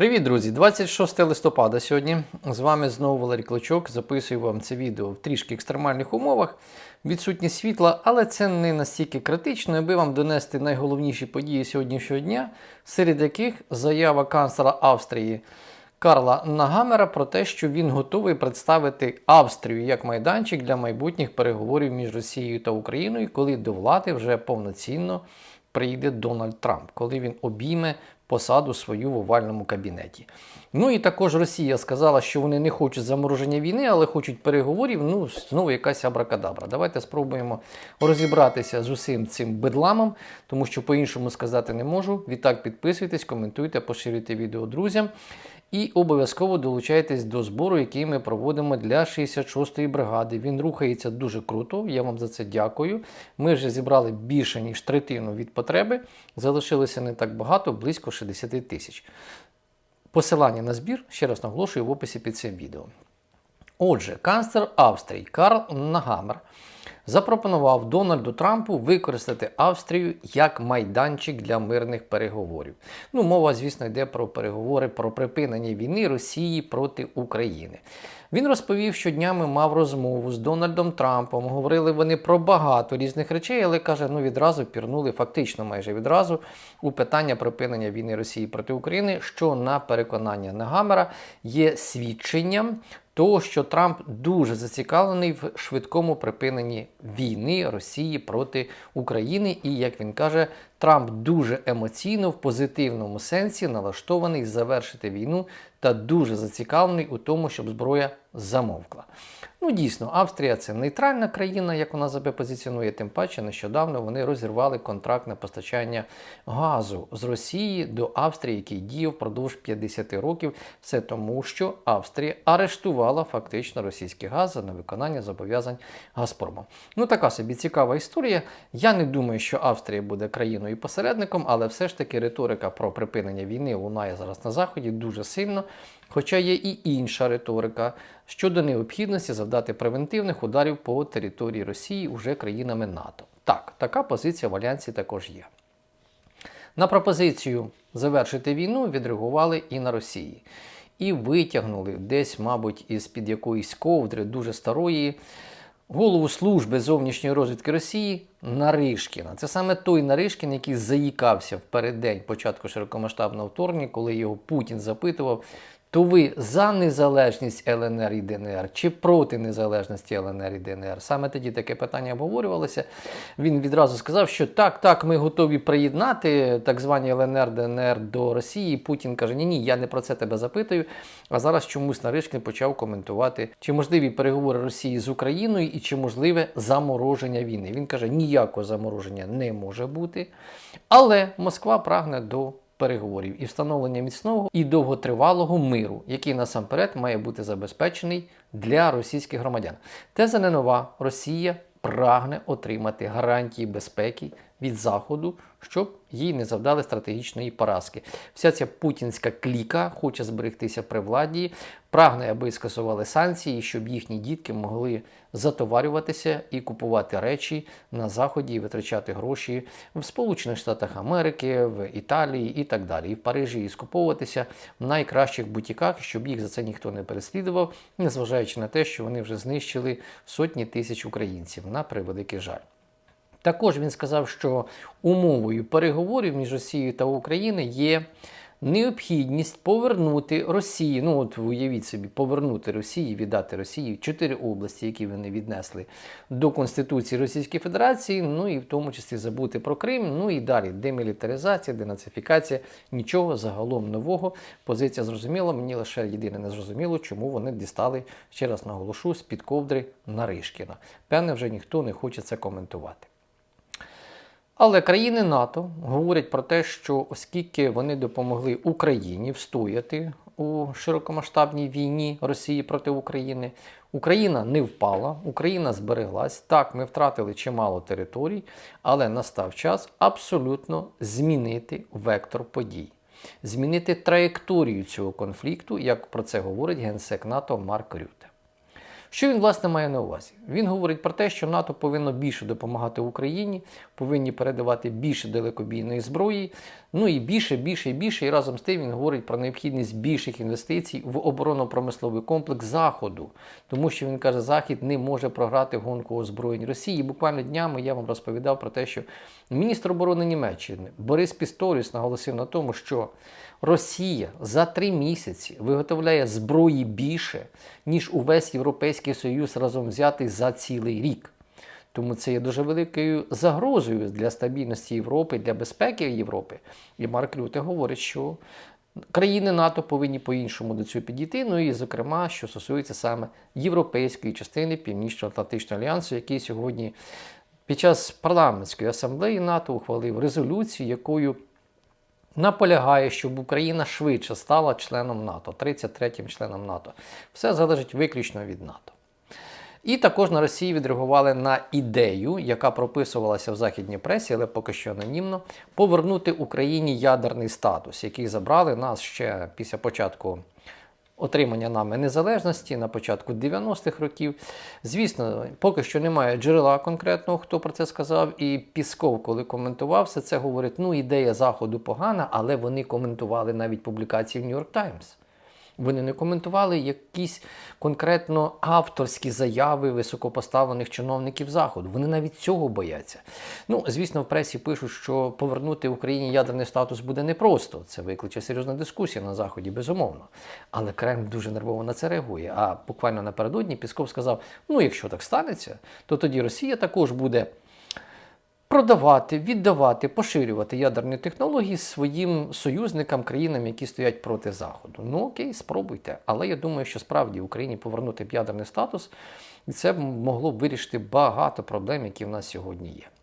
Привіт, друзі! 26 листопада сьогодні. З вами знову Валерій Клочок. Записую вам це відео в трішки екстремальних умовах. Відсутність світла, але це не настільки критично, аби вам донести найголовніші події сьогоднішнього дня, серед яких заява канцлера Австрії Карла Нагамера про те, що він готовий представити Австрію як майданчик для майбутніх переговорів між Росією та Україною, коли до влади вже повноцінно прийде Дональд Трамп, коли він обійме посаду свою в овальному кабінеті. Ну і також Росія сказала, що вони не хочуть замороження війни, але хочуть переговорів. Ну, знову якась абракадабра. Давайте спробуємо розібратися з усім цим бедламом, тому що по-іншому сказати не можу. Відтак підписуйтесь, коментуйте, поширюйте відео друзям. І обов'язково долучайтесь до збору, який ми проводимо для 66-ї бригади. Він рухається дуже круто. Я вам за це дякую. Ми вже зібрали більше ніж третину від потреби. Залишилося не так багато, близько 60 тисяч. Посилання на збір ще раз наголошую в описі під цим відео. Отже, канцлер Австрії Карл Нагамер запропонував Дональду Трампу використати Австрію як майданчик для мирних переговорів. Ну, мова, звісно, йде про переговори про припинення війни Росії проти України. Він розповів, що днями мав розмову з Дональдом Трампом. Говорили вони про багато різних речей, але каже, ну відразу пірнули, фактично майже відразу у питання припинення війни Росії проти України, що на переконання Нагамера є свідченням того, що Трамп дуже зацікавлений в швидкому припиненні війни Росії проти України, і як він каже, Трамп дуже емоційно в позитивному сенсі налаштований завершити війну та дуже зацікавлений у тому, щоб зброя замовкла. Ну, дійсно, Австрія це нейтральна країна, як вона себе позиціонує, тим паче нещодавно вони розірвали контракт на постачання газу з Росії до Австрії, який діяв впродовж 50 років. Все тому, що Австрія арештувала фактично російський газ за невиконання зобов'язань Газпрому. Ну, така собі цікава історія. Я не думаю, що Австрія буде країною посередником, але все ж таки риторика про припинення війни лунає зараз на заході дуже сильно. Хоча є і інша риторика щодо необхідності завдати превентивних ударів по території Росії уже країнами НАТО. Так, така позиція в Альянсі також є. На пропозицію завершити війну відреагували і на Росії. І витягнули десь, мабуть, із під якоїсь ковдри дуже старої голову служби зовнішньої розвідки Росії Наришкіна. Це саме той Наришкін, який заїкався в переддень початку широкомасштабного вторгнення, коли його Путін запитував. То ви за незалежність ЛНР і ДНР чи проти незалежності ЛНР і ДНР? Саме тоді таке питання обговорювалося. Він відразу сказав, що так, так, ми готові приєднати так звані ЛНР, ДНР до Росії. Путін каже: Ні, ні, я не про це тебе запитую. А зараз чомусь Наришкін почав коментувати, чи можливі переговори Росії з Україною і чи можливе замороження війни. Він каже, ніякого замороження не може бути. Але Москва прагне до переговорів і встановлення міцного і довготривалого миру, який насамперед має бути забезпечений для російських громадян. Теза не нова. Росія прагне отримати гарантії безпеки від Заходу, щоб їй не завдали стратегічної поразки. Вся ця путінська кліка хоче зберегтися при владі, прагне, аби скасували санкції, щоб їхні дітки могли затоварюватися і купувати речі на Заході, і витрачати гроші в Сполучених Штатах Америки, в Італії і так далі. І в Парижі і скуповуватися в найкращих бутіках, щоб їх за це ніхто не переслідував, незважаючи на те, що вони вже знищили сотні тисяч українців на превеликий жаль. Також він сказав, що умовою переговорів між Росією та Україною є необхідність повернути Росії. Ну от уявіть собі, повернути Росії, віддати Росії чотири області, які вони віднесли до Конституції Російської Федерації, ну і в тому числі забути про Крим. Ну і далі демілітаризація, денацифікація, нічого загалом нового. Позиція зрозуміла. Мені лише єдине не зрозуміло, чому вони дістали ще раз наголошу з під ковдри Наришкіна. Певне, вже ніхто не хоче це коментувати. Але країни НАТО говорять про те, що оскільки вони допомогли Україні встояти у широкомасштабній війні Росії проти України, Україна не впала, Україна збереглась. Так, ми втратили чимало територій, але настав час абсолютно змінити вектор подій, змінити траєкторію цього конфлікту, як про це говорить генсек НАТО Марк Рюте. Що він власне має на увазі? Він говорить про те, що НАТО повинно більше допомагати Україні, повинні передавати більше далекобійної зброї. Ну і більше, більше і більше. І разом з тим він говорить про необхідність більших інвестицій в оборонно-промисловий комплекс Заходу, тому що він каже, Захід не може програти гонку озброєнь Росії. Буквально днями я вам розповідав про те, що міністр оборони Німеччини Борис Пісторіс наголосив на тому, що Росія за три місяці виготовляє зброї більше, ніж увесь Європейський Союз разом взятий за цілий рік. Тому це є дуже великою загрозою для стабільності Європи, для безпеки Європи. І Марк Рюте говорить, що країни НАТО повинні по-іншому до цього підійти. Ну і, зокрема, що стосується саме європейської частини Північно-Атлантичного альянсу, який сьогодні під час парламентської асамблеї НАТО ухвалив резолюцію, якою наполягає, щоб Україна швидше стала членом НАТО, 33-м членом НАТО. Все залежить виключно від НАТО. І також на Росії відреагували на ідею, яка прописувалася в західній пресі, але поки що анонімно, повернути Україні ядерний статус, який забрали нас ще після початку отримання нами незалежності на початку 90-х років. Звісно, поки що немає джерела конкретного, хто про це сказав. І Пісков, коли коментував все це, говорить: ну ідея заходу погана, але вони коментували навіть публікації в Нью-Йорк Таймс. Вони не коментували якісь конкретно авторські заяви високопоставлених чиновників Заходу. Вони навіть цього бояться. Ну, звісно, в пресі пишуть, що повернути Україні ядерний статус буде непросто. Це викличе серйозна дискусія на Заході, безумовно. Але Кремль дуже нервово на це реагує. А буквально напередодні Пісков сказав: ну, якщо так станеться, то тоді Росія також буде продавати, віддавати, поширювати ядерні технології своїм союзникам, країнам, які стоять проти Заходу. Ну окей, спробуйте. Але я думаю, що справді Україні повернути б ядерний статус, і це могло б вирішити багато проблем, які в нас сьогодні є.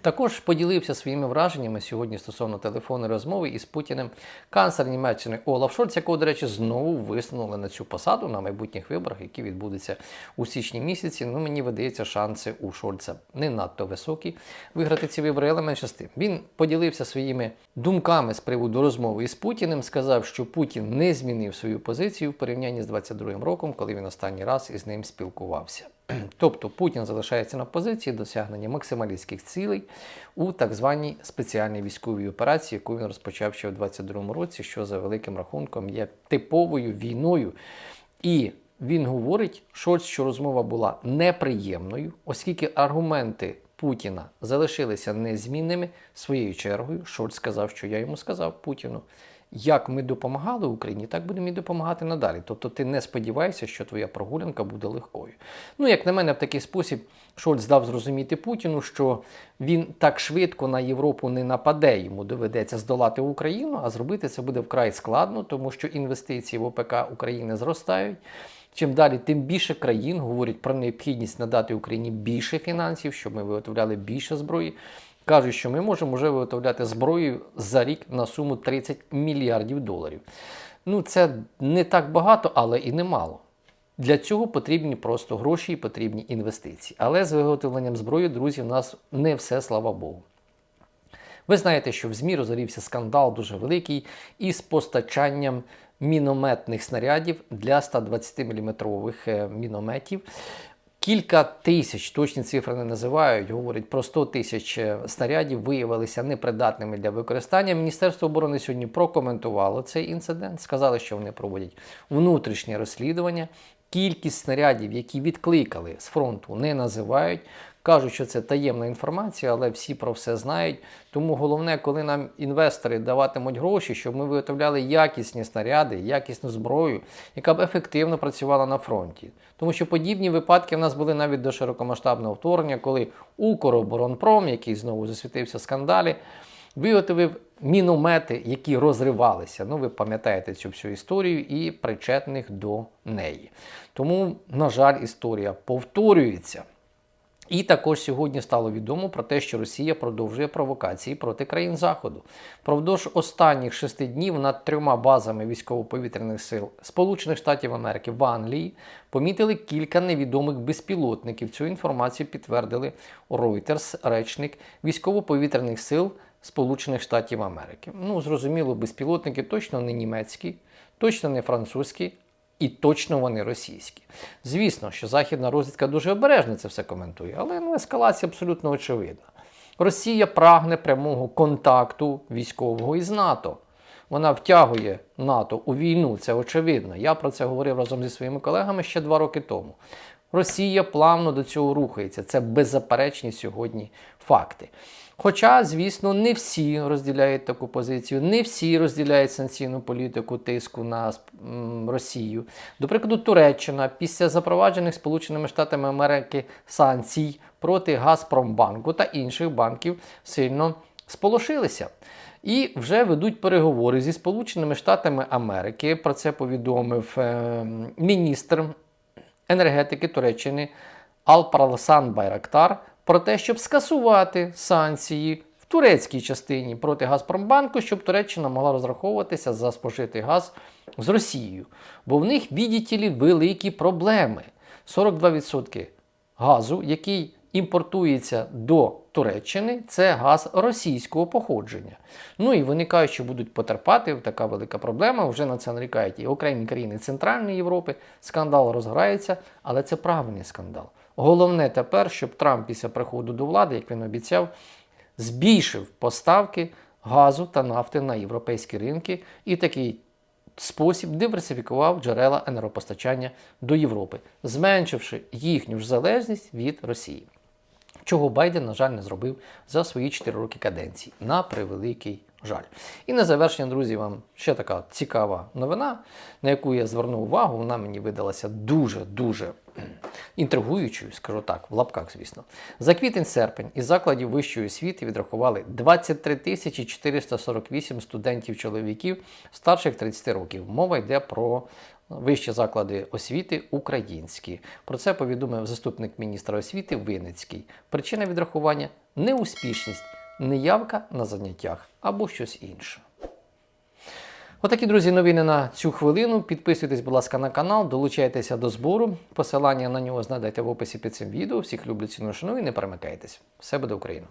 Також поділився своїми враженнями сьогодні стосовно телефонної розмови із Путіним канцлер Німеччини Олаф Шольц, якого, до речі, знову висунули на цю посаду на майбутніх виборах, які відбудуться у січні місяці. Ну, мені видається, шанси у Шольца не надто високі виграти ці вибори, але менше з тим. Він поділився своїми думками з приводу розмови із Путіним. Сказав, що Путін не змінив свою позицію в порівнянні з 22-м роком, коли він останній раз із ним спілкувався. Тобто Путін залишається на позиції досягнення максималістських цілей у так званій спеціальній військовій операції, яку він розпочав ще у 22-му році, що за великим рахунком є типовою війною. І він говорить, Шольц, що розмова була неприємною, оскільки аргументи Путіна залишилися незмінними. Своєю чергою, Шольц сказав, що я йому сказав Путіну. Як ми допомагали Україні, так будемо і допомагати надалі. Тобто ти не сподіваєшся, що твоя прогулянка буде легкою. Ну, як на мене, в такий спосіб Шольц дав зрозуміти Путіну, що він так швидко на Європу не нападе, йому доведеться здолати Україну, а зробити це буде вкрай складно, тому що інвестиції в ОПК України зростають. Чим далі, тим більше країн говорять про необхідність надати Україні більше фінансів, щоб ми виготовляли більше зброї. Кажуть, що ми можемо вже виготовляти зброю за рік на суму 30 мільярдів доларів. Ну, це не так багато, але і немало. Для цього потрібні просто гроші і потрібні інвестиції. Але з виготовленням зброї, друзі, в нас не все, слава Богу. Ви знаєте, що в ЗМІ розгорівся скандал дуже великий із постачанням мінометних снарядів для 120-мм мінометів. Кілька тисяч, точні цифри не називають, говорять про 100 тисяч е, снарядів виявилися непридатними для використання. Міністерство оборони сьогодні прокоментувало цей інцидент, сказали, що вони проводять внутрішнє розслідування. Кількість снарядів, які відкликали з фронту, не називають. Кажуть, що це таємна інформація, але всі про все знають. Тому головне, коли нам інвестори даватимуть гроші, щоб ми виготовляли якісні снаряди, якісну зброю, яка б ефективно працювала на фронті. Тому що подібні випадки в нас були навіть до широкомасштабного вторгнення, коли Укроборонпром, який знову засвітився в скандалі, виготовив міномети, які розривалися. Ну, ви пам'ятаєте цю всю історію і причетних до неї. Тому, на жаль, історія повторюється. І також сьогодні стало відомо про те, що Росія продовжує провокації проти країн Заходу. Продовж останніх шести днів над трьома базами військово-повітряних сил Сполучених Штатів Америки в Англії помітили кілька невідомих безпілотників. Цю інформацію підтвердили Reuters, речник військово-повітряних сил Сполучених Штатів Америки. Ну, зрозуміло, безпілотники точно не німецькі, точно не французькі. І точно вони російські. Звісно, що західна розвідка дуже обережно це все коментує, але ну, ескалація абсолютно очевидна. Росія прагне прямого контакту військового із НАТО. Вона втягує НАТО у війну, це очевидно. Я про це говорив разом зі своїми колегами ще два роки тому. Росія плавно до цього рухається. Це беззаперечні сьогодні факти. Хоча, звісно, не всі розділяють таку позицію, не всі розділяють санкційну політику тиску на Росію. До прикладу, Туреччина після запроваджених Сполученими Штатами Америки санкцій проти Газпромбанку та інших банків сильно сполошилися. І вже ведуть переговори зі Сполученими Штатами Америки. Про це повідомив е, міністр енергетики Туреччини Алпаралсан Байрактар про те, щоб скасувати санкції в турецькій частині проти Газпромбанку, щоб Туреччина могла розраховуватися за спожитий газ з Росією. Бо в них, відділі, великі проблеми. 42% газу, який імпортується до Туреччини, це газ російського походження. Ну і виникає, що будуть потерпати така велика проблема. Вже на це нарікають і окремі країни Центральної Європи. Скандал розграється, але це правильний скандал. Головне тепер, щоб Трамп після приходу до влади, як він обіцяв, збільшив поставки газу та нафти на європейські ринки і такий спосіб диверсифікував джерела енергопостачання до Європи, зменшивши їхню ж залежність від Росії. Чого Байден, на жаль, не зробив за свої 4 роки каденції. На превеликий жаль. І на завершення, друзі, вам ще така цікава новина, на яку я звернув увагу. Вона мені видалася дуже-дуже інтригуючою, скажу так, в лапках, звісно. За квітень-серпень із закладів вищої освіти відрахували 23 тисячі 448 студентів-чоловіків старших 30 років. Мова йде про вищі заклади освіти українські. Про це повідомив заступник міністра освіти Винницький. Причина відрахування неуспішність, неявка на заняттях або щось інше. Отакі, друзі, новини на цю хвилину. Підписуйтесь, будь ласка, на канал, долучайтеся до збору. Посилання на нього знайдете в описі під цим відео. Всіх люблю ціну шану і не перемикайтесь. Все буде Україна!